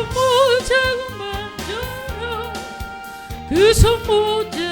손모자고 만져라 그 손모자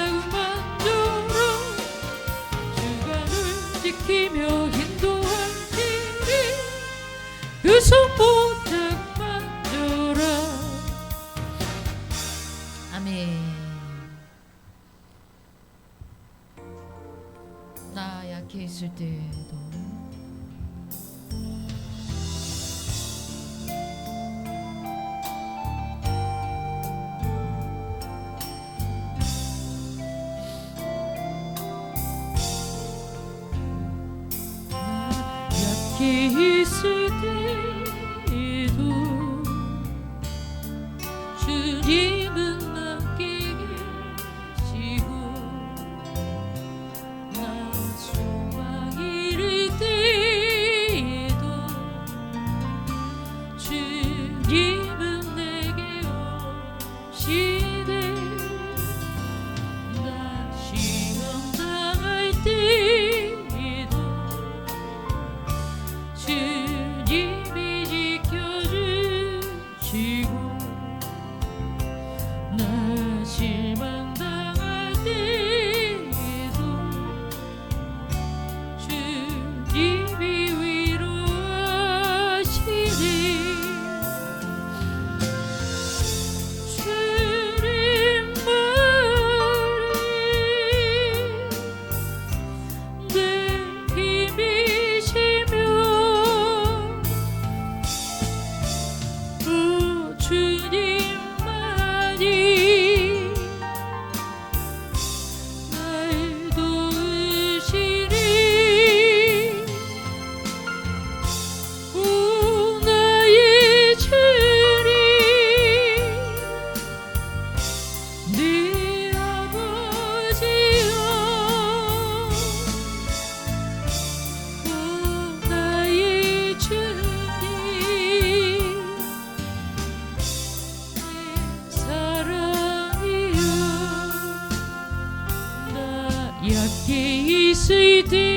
焼け石いて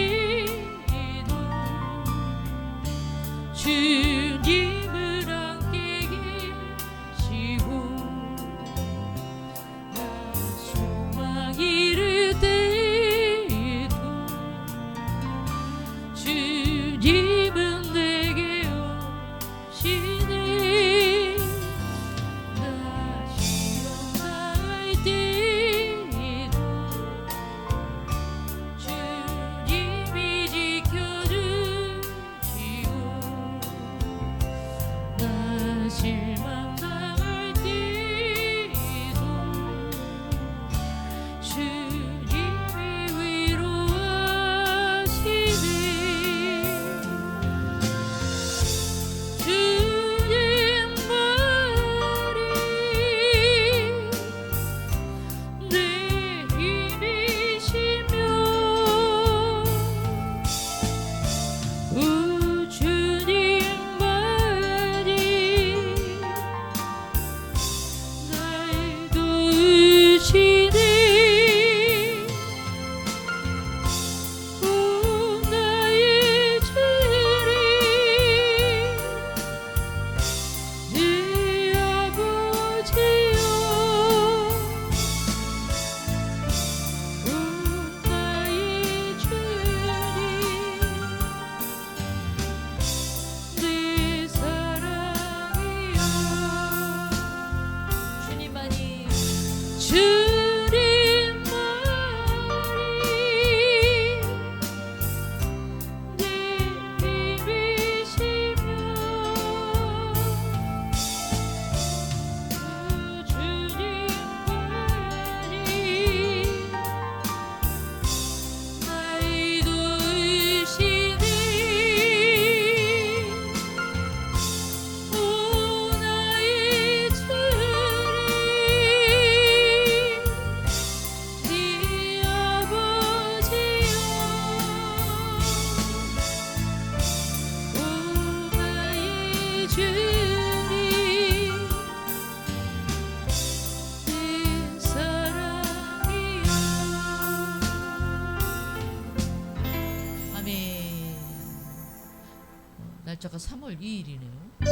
날짜가 3월 2일이네요.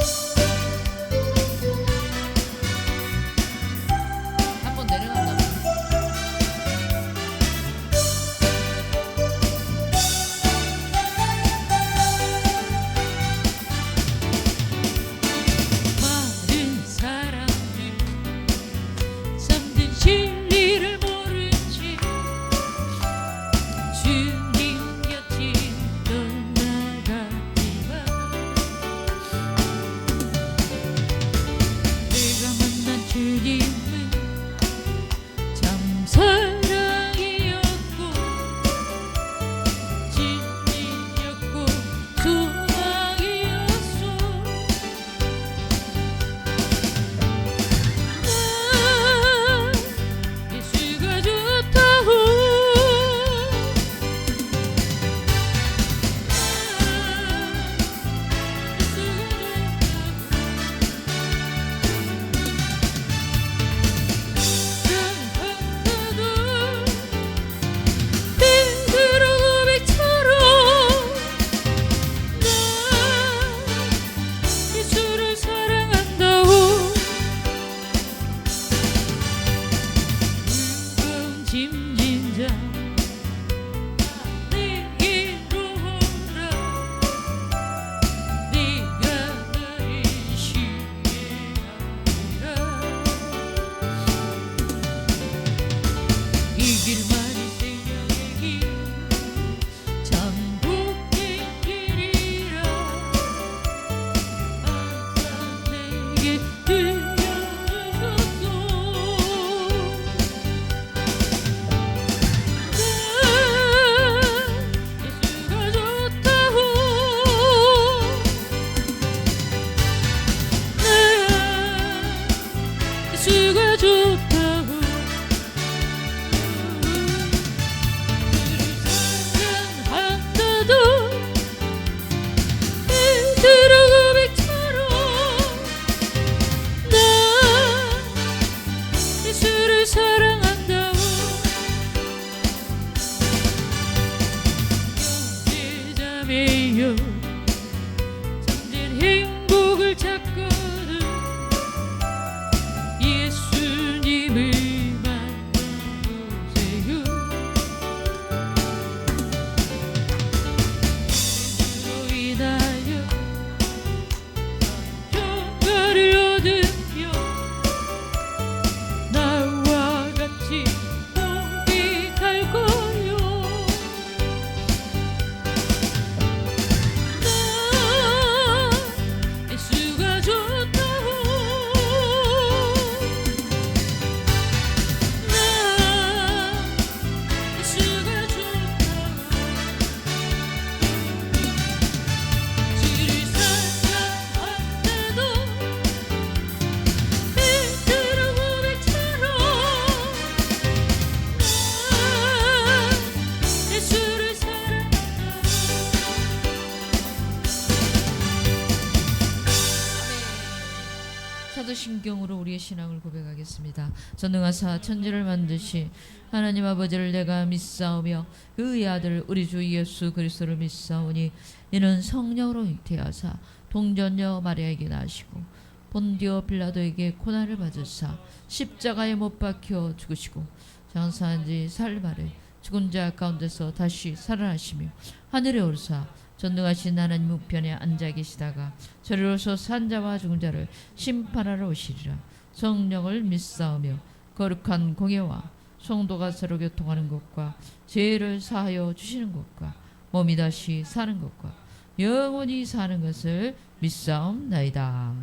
신앙을 고백하겠습니다. 전능하사 천지를 만드시 하나님 아버지를 내가 믿사오며 그의 아들 우리 주 예수 그리스도를 믿사오니 이는 성령으로 잉태하사 동전녀 마리아에게 나시고 본디오 빌라도에게 고난을 받으사 십자가에 못 박혀 죽으시고 장사한 지 만에 죽은 자 가운데서 다시 살아나시며 하늘에 오르사 전능하신 하나님 우편에 앉아 계시다가 저리로서 산 자와 죽은 자를 심판하러 오시리라 성령을 믿사오며 거룩한 공예와 성도가 서로 교통하는 것과 죄를 사하여 주시는 것과 몸이 다시 사는 것과 영원히 사는 것을 믿사옵나이다.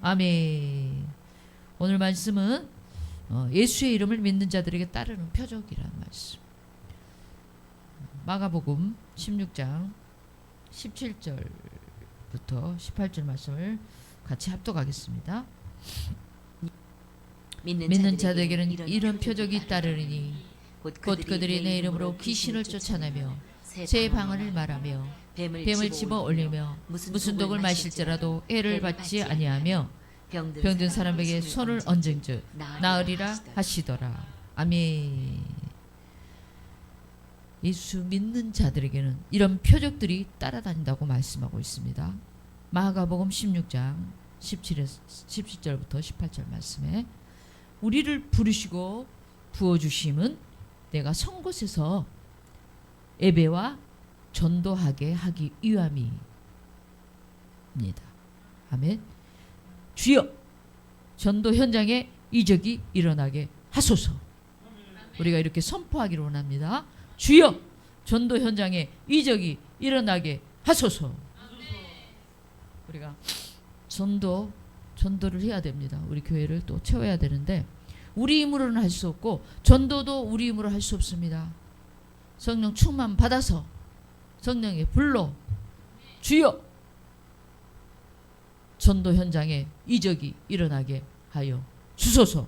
아멘. 오늘 말씀은 어, 예수의 이름을 믿는 자들에게 따르는 표적이라는 말씀. 마가복음 16장 17절부터 18절 말씀을 같이 합독하겠습니다. 믿는, 믿는 자들에게는 이런 표적이 따르리니 곧곧 그들이 내 이름으로 귀신을 쫓아내며 새 방언을 말하며 뱀을 집어 올리며 무슨 독을 마실지라도 해를 받지 아니하며 병든 사람에게 손을 얹은 즉 나으리라 하시더라. 아멘. 예수 믿는 자들에게는 이런 표적들이 따라다닌다고 말씀하고 있습니다. 마가복음 16장 17에서 17절부터 18절 말씀에 우리를 부르시고 부어 주심은 내가 선 곳에서 예배와 전도하게 하기 위함이입니다. 아멘. 주여 전도 현장에 이적이 일어나게 하소서. 우리가 이렇게 선포하기를 원합니다. 주여 전도 현장에 이적이 일어나게 하소서. 우리가 전도 전도를 해야 됩니다. 우리 교회를 또 채워야 되는데 우리 힘으로는 할 수 없고 전도도 우리 힘으로 할 수 없습니다. 성령 충만 받아서 성령의 불로 주여 전도 현장에 이적이 일어나게 하여 주소서.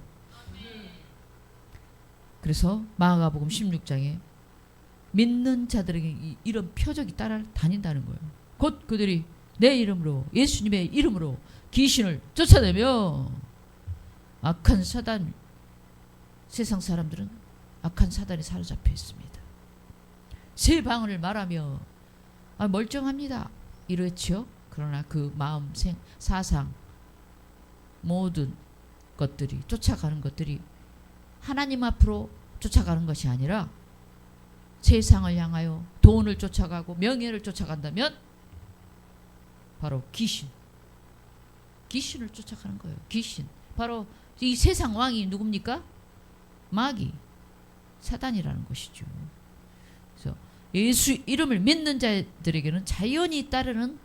그래서 마가복음 16장에 믿는 자들에게 이- 이런 표적이 따라 다닌다는 거예요. 곧 그들이 내 이름으로 예수님의 이름으로 귀신을 쫓아내며 악한 사단 세상 사람들은 악한 사단에 사로잡혀 있습니다. 새 방언을 말하며 아, 멀쩡합니다. 이렇지요. 그러나 그 마음 생 사상 모든 것들이 쫓아가는 것들이 하나님 앞으로 쫓아가는 것이 아니라 세상을 향하여 돈을 쫓아가고 명예를 쫓아간다면 바로 귀신 귀신을 쫓아가는 거예요. 귀신 바로 이 세상 왕이 누굽니까? 마귀 사단이라는 것이죠. 그래서 예수 이름을 믿는 자들에게는 자연히 따르는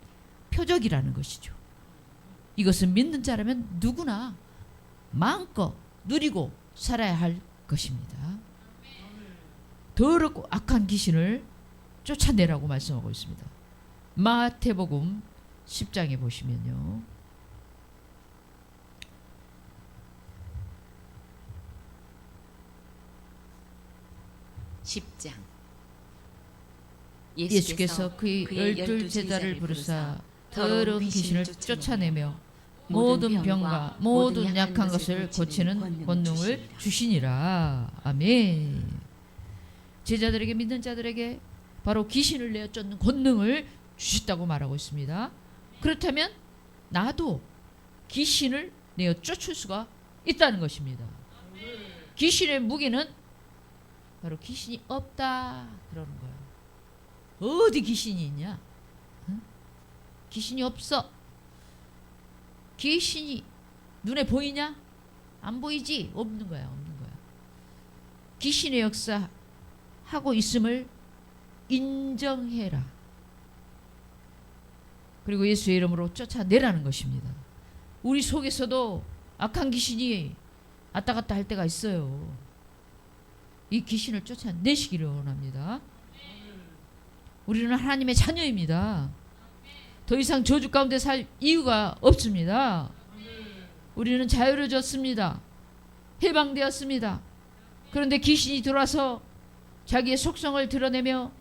표적이라는 것이죠. 이것은 믿는 자라면 누구나 마음껏 누리고 살아야 할 것입니다. 더럽고 악한 귀신을 쫓아내라고 말씀하고 있습니다. 마태복음 10장에 보시면요. 10장 예수께서 그의 열둘 제자를 부르사 더러운 귀신을 쫓아내며 모든 병과 모든 약한 것을 고치는 권능을 주시니라. 아멘. 제자들에게 믿는 자들에게 바로 귀신을 내어 쫓는 권능을 주셨다고 말하고 있습니다. 그렇다면 나도 귀신을 내어 쫓을 수가 있다는 것입니다. 귀신의 무게는 바로 귀신이 없다 그러는 거예요. 어디 귀신이 있냐? 응? 귀신이 없어. 귀신이 눈에 보이냐? 안 보이지? 없는 거야, 없는 거야. 귀신의 역사 하고 있음을 인정해라. 그리고 예수의 이름으로 쫓아내라는 것입니다. 우리 속에서도 악한 귀신이 왔다 갔다 할 때가 있어요. 이 귀신을 쫓아내시기를 원합니다. 우리는 하나님의 자녀입니다. 더 이상 저주 가운데 살 이유가 없습니다. 우리는 자유로워졌습니다. 해방되었습니다. 그런데 귀신이 들어와서 자기의 속성을 드러내며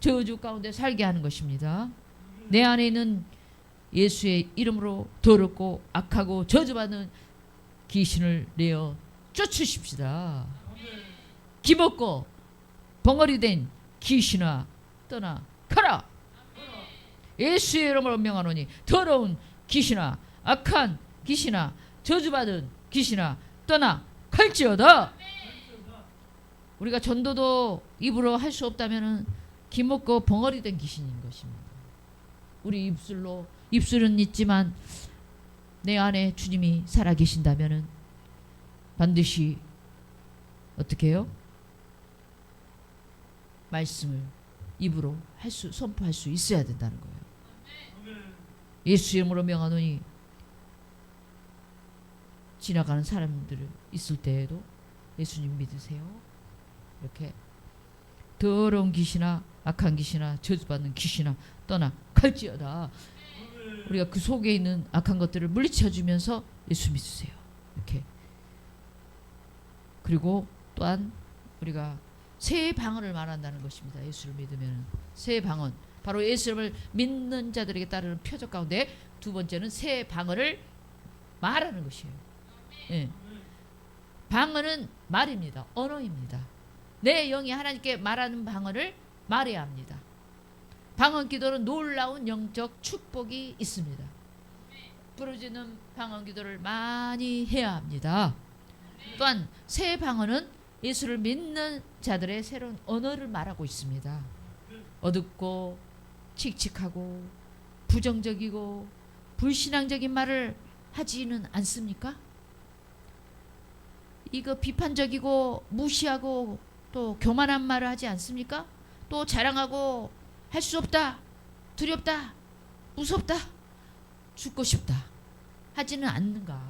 저주 가운데 살게 하는 것입니다. 내 안에 있는 예수의 이름으로 더럽고 악하고 저주받는 귀신을 내어 쫓으십시다. 기먹고 벙어리 된 귀신아 떠나 가라. 예수의 이름으로 명하노니 더러운 귀신아 악한 귀신아 저주받은 귀신아 떠나 갈지어다. 우리가 전도도 입으로 할 수 없다면은 기먹고 벙어리 된 귀신인 것입니다. 우리 입술로 입술은 있지만 내 안에 주님이 살아 계신다면은 반드시 어떻게 해요? 말씀을 입으로 할 수 선포할 수 있어야 된다는 거예요. 예수 이름으로 명하노니 지나가는 사람들 있을 때에도 예수님 믿으세요. 이렇게 더러운 귀신아 악한 귀신아 저주받는 귀신아 떠나 갈지어다. 우리가 그 속에 있는 악한 것들을 물리쳐 주면서 예수 믿으세요. 이렇게 그리고 또한 우리가 새 방언을 말한다는 것입니다. 예수를 믿으면 새 방언 바로 예수를 믿는 자들에게 따르는 표적 가운데 두 번째는 새 방언을 말하는 것이에요. 예. 방언은 말입니다. 언어입니다. 내 영이 하나님께 말하는 방언을 말해야 합니다. 방언 기도는 놀라운 영적 축복이 있습니다. 부르짖는 방언 기도를 많이 해야 합니다. 또한 새 방언은 예수를 믿는 자들의 새로운 언어를 말하고 있습니다. 어둡고 칙칙하고 부정적이고 불신앙적인 말을 하지는 않습니까? 이거 비판적이고 무시하고 또 교만한 말을 하지 않습니까? 또 자랑하고 할 수 없다, 두렵다, 무섭다, 죽고 싶다 하지는 않는가?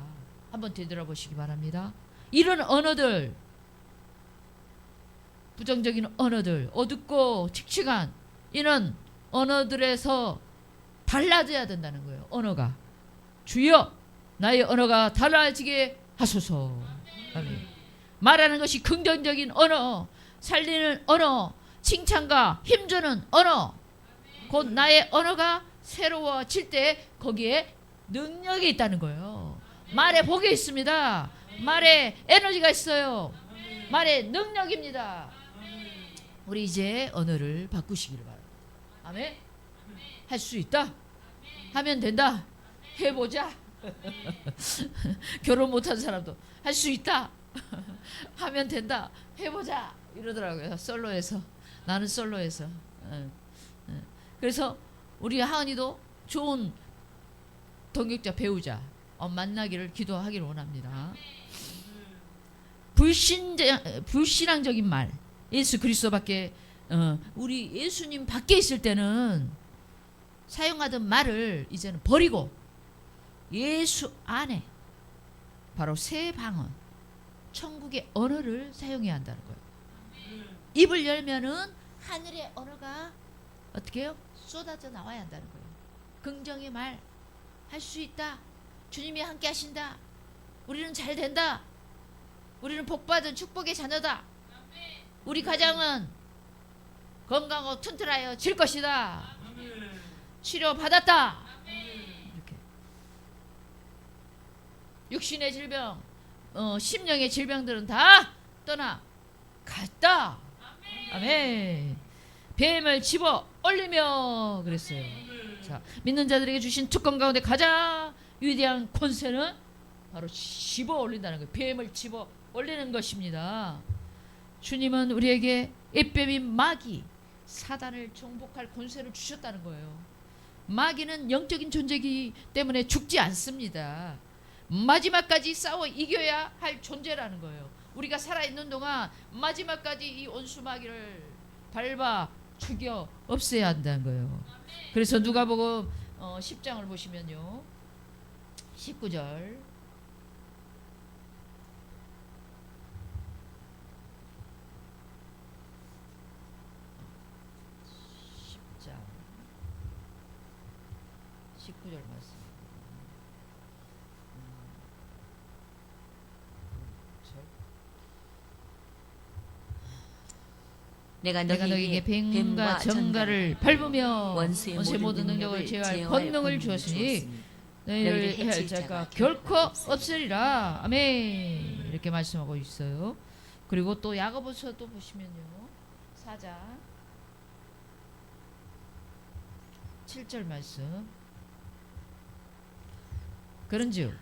한번 되돌아보시기 바랍니다. 이런 언어들, 부정적인 언어들, 어둡고 칙칙한 이런 언어들에서 달라져야 된다는 거예요. 언어가 주여 나의 언어가 달라지게 하소서. 아멘. 말하는 것이 긍정적인 언어, 살리는 언어, 칭찬과 힘주는 언어. 곧 나의 언어가 새로워질 때 거기에 능력이 있다는 거예요. 말에 복이 있습니다. 말에 에너지가 있어요. 말에 능력입니다. 우리 이제 언어를 바꾸시기를 바랍니다. 아멘. 할 수 있다. 하면 된다. 해보자. 결혼 못한 사람도 할 수 있다. 하면 된다. 해보자. 이러더라고요. 솔로에서 나는 솔로에서. 어, 어. 그래서 우리 하은이도 좋은 동역자 배우자 어, 만나기를 기도하기를 원합니다. 불신 불신앙적인 말 예수 그리스도밖에 어, 우리 예수님 밖에 있을 때는 사용하던 말을 이제는 버리고 예수 안에 바로 새 방언 천국의 언어를 사용해야 한다는 거예요. 입을 열면은 하늘의 언어가 어떻게 해요? 쏟아져 나와야 한다는 거예요. 긍정의 말 할 수 있다. 주님이 함께 하신다. 우리는 잘 된다. 우리는 복받은 축복의 자녀다. 우리 가정은 건강하고 튼튼하여 질 것이다. 치료 받았다. 이렇게 육신의 질병, 어, 심령의 질병들은 다 떠나 갔다. 아멘. 뱀을 집어 올리며 그랬어요. 자, 믿는 자들에게 주신 특권 가운데 가장 위대한 권세는 바로 집어 올린다는 거예요. 뱀을 집어 올리는 것입니다. 주님은 우리에게 에뱀인 마귀, 사단을 정복할 권세를 주셨다는 거예요. 마귀는 영적인 존재이기 때문에 죽지 않습니다. 마지막까지 싸워 이겨야 할 존재라는 거예요. 우리가 살아있는 동안 마지막까지 이 온수 마귀를 밟아 죽여 없애야 한다는 거예요. 그래서 누가복음 어, 10장을 보시면요. 19절 장 19절 말씀. 내가 너에게 뱀과 정갈을 밟으며 원수의 원수의 모든 능력을 제어할 권능을 주었으니 너희를 해할 자가 결코 없으리라. 아멘. 이렇게 말씀하고 있어요. 그리고 또 야고보서도 보시면요. 4장 7절 말씀. 그런즉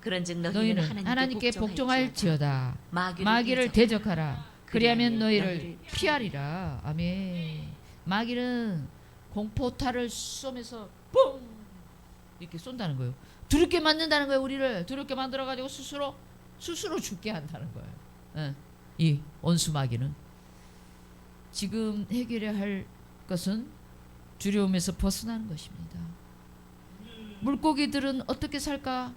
그런즉 너희는, 하나님께, 복종할지어다. 마귀를, 대적하라. 그리하면 너희를 피하리라. 아멘. 마귀는 공포탄을 쏘면서 뻥 이렇게 쏜다는 거예요. 두렵게 만든다는 거예요. 우리를 두렵게 만들어 가지고 스스로 스스로 죽게 한다는 거예요. 예. 이 원수 마귀는 지금 해결해야 할 것은 두려움에서 벗어나는 것입니다. 물고기들은 어떻게 살까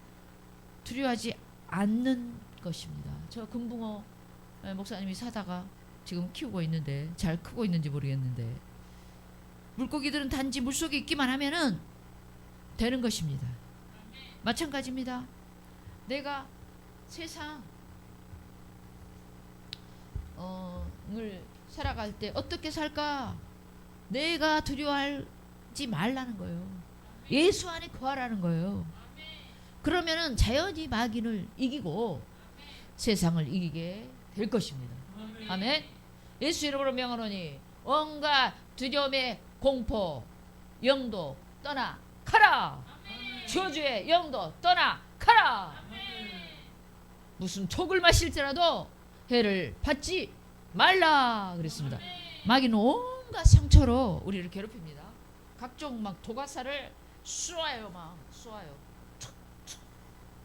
두려워하지 않는 것입니다. 저 금붕어 예, 목사님이 사다가 지금 키우고 있는데 잘 크고 있는지 모르겠는데 물고기들은 단지 물속에 있기만 하면은 되는 것입니다. 마찬가지입니다. 내가 세상 어을 살아갈 때 어떻게 살까? 내가 두려워하지 말라는 거예요. 예수 안에 거하라는 거예요. 그러면은 자연히 마귀를 이기고 세상을 이기게 될 것입니다. 아멘. 예수 이름으로 명하노니 온갖 두려움의 공포 영도 떠나 가라. 저주의 영도 떠나 가라. 무슨 촉을 마실지라도 해를 받지 말라 그랬습니다. 마귀는 온갖 상처로 우리를 괴롭힙니다. 각종 막 도가사를 쏘아요, 막 쏘아요.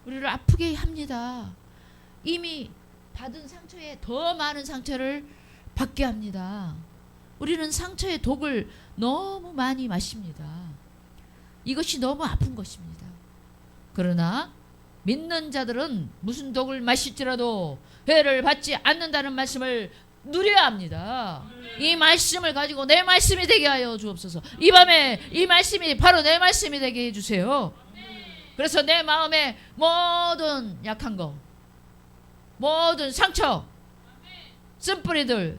우리를 아프게 합니다. 이미 받은 상처에 더 많은 상처를 받게 합니다. 우리는 상처의 독을 너무 많이 마십니다. 이것이 너무 아픈 것입니다. 그러나 믿는 자들은 무슨 독을 마실지라도 해를 받지 않는다는 말씀을 누려야 합니다. 이 말씀을 가지고 내 말씀이 되게 하여 주옵소서. 이 밤에 이 말씀이 바로 내 말씀이 되게 해 주세요. 그래서 내 마음의 모든 약한 거, 모든 상처, 쓴뿌리들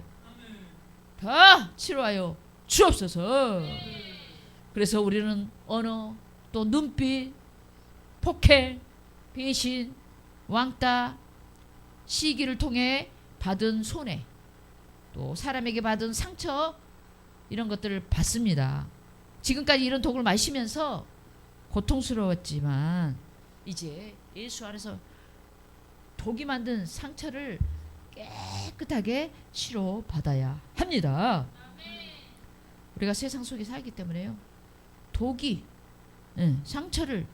다 치료하여 주옵소서. 그래서 우리는 언어, 또 눈빛, 폭행, 배신, 왕따, 시기를 통해 받은 손해, 또 사람에게 받은 상처 이런 것들을 받습니다. 지금까지 이런 독을 마시면서 고통스러웠지만 이제 예수 안에서 독이 만든 상처를 깨끗하게 치료 받아야 합니다. 우리가 세상 속에 살기 때문에요. 독이 예, 상처를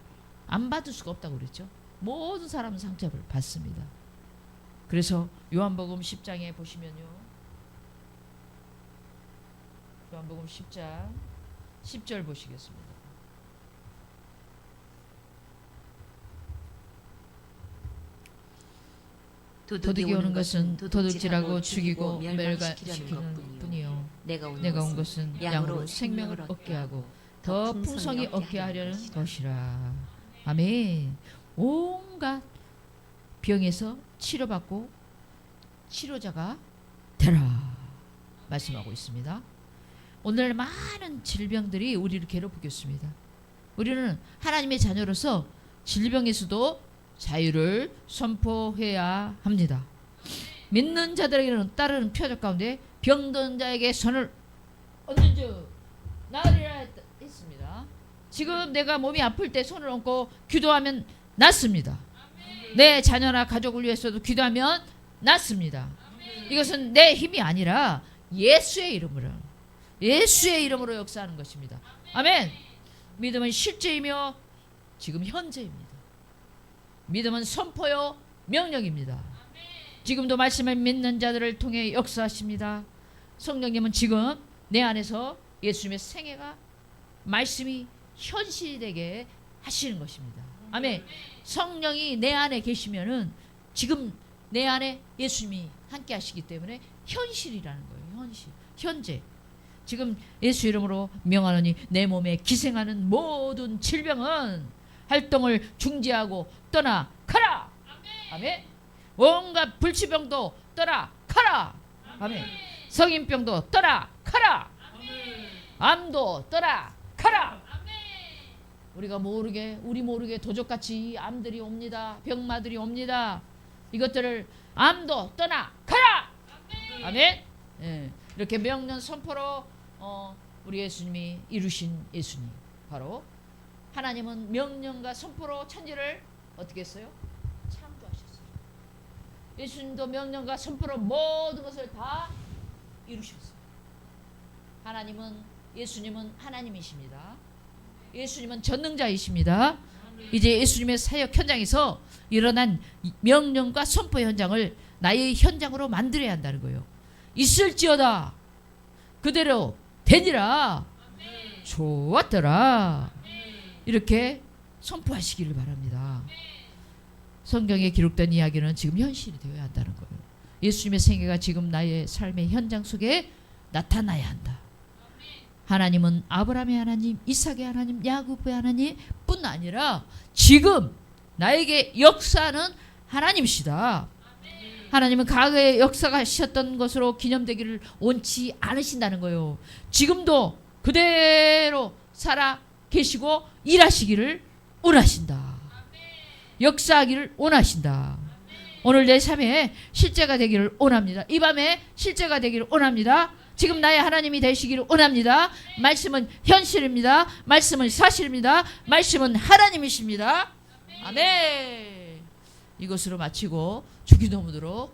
안 받을 수가 없다고 그랬죠. 모든 사람은 상처를 받습니다. 그래서 요한복음 10장에 보시면요. 요한복음 10장 10절 보시겠습니다. 도둑이 오는 것은 도둑질하고 죽이고 멸관시키는 뿐이요. 내가 온 내가 온 것은 것은 양으로 생명을 얻게 하고 더 풍성히 얻게 하려는 것이라. 아멘. 온갖 병에서 치료받고 치료자가 되라. 말씀하고 있습니다. 오늘 많은 질병들이 우리를 괴롭히고 있습니다. 우리는 하나님의 자녀로서 질병에서도 자유를 선포해야 합니다. 믿는 자들에게는 따르는 표적 가운데 병든 자에게 손을 얹은 즉 나으리라 했- 했습니다. 지금 내가 몸이 아플 때 손을 얹고 기도하면 낫습니다. 내 자녀나 가족을 위해서도 기도하면 낫습니다. 이것은 내 힘이 아니라 예수의 이름으로 예수의 이름으로 역사하는 것입니다. 아멘. 믿음은 실제이며 지금 현재입니다. 믿음은 선포요 명령입니다. 지금도 말씀을 믿는 자들을 통해 역사하십니다. 성령님은 지금 내 안에서 예수님의 생애가 말씀이 현실이 되게 하시는 것입니다. 아멘. 성령이 내 안에 계시면은 지금 내 안에 예수님이 함께 하시기 때문에 현실이라는 거예요. 현실. 현재. 지금 예수 이름으로 명하노니 내 몸에 기생하는 모든 질병은 활동을 중지하고 떠나 가라. 아멘. 온갖 불치병도 떠나 가라. 아멘. 성인병도 떠나 가라. 암도 떠나 가라. 우리가 모르게 우리 모르게 도적같이 암들이 옵니다. 병마들이 옵니다. 이것들을 암도 떠나 가라. 아멘. 예, 이렇게 명령 선포로 어, 우리 예수님이 이루신 예수님 바로 하나님은 명령과 선포로 천지를 어떻게 했어요? 창조하셨어요. 예수님도 명령과 선포로 모든 것을 다 이루셨어요. 하나님은 예수님은 하나님이십니다. 예수님은 전능자이십니다. 이제 예수님의 사역 현장에서 일어난 명령과 선포 현장을 나의 현장으로 만들어야 한다는 거예요. 있을지어다 그대로 되니라 좋았더라 이렇게 선포하시기를 바랍니다. 성경에 기록된 이야기는 지금 현실이 되어야 한다는 거예요. 예수님의 생애가 지금 나의 삶의 현장 속에 나타나야 한다. 하나님은 아브라함의 하나님, 이삭의 하나님, 야곱의 하나님 뿐 아니라 지금 나에게 역사하는 하나님이시다. 하나님은 과거에 역사하셨던 것으로 기념되기를 원치 않으신다는 거예요. 지금도 그대로 살아 계시고 일하시기를 원하신다. 역사하기를 원하신다. 오늘 내 삶에 실제가 되기를 원합니다. 이 밤에 실제가 되기를 원합니다. 지금 나의 하나님이 되시기를 원합니다. 말씀은 현실입니다. 말씀은 사실입니다. 말씀은 하나님이십니다. 아멘. 이것으로 마치고 주기도문으로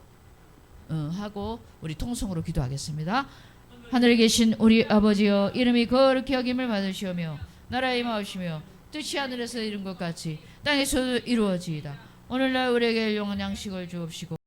어, 하고 우리 통성으로 기도하겠습니다. 하늘에 계신 우리 아버지여 이름이 거룩히 여김을 받으시오며 나라의 마으시며 뜻이 하늘에서 이룬 것 같이 땅에서도 이루어지이다. 오늘날 우리에게 용한 양식을 주옵시고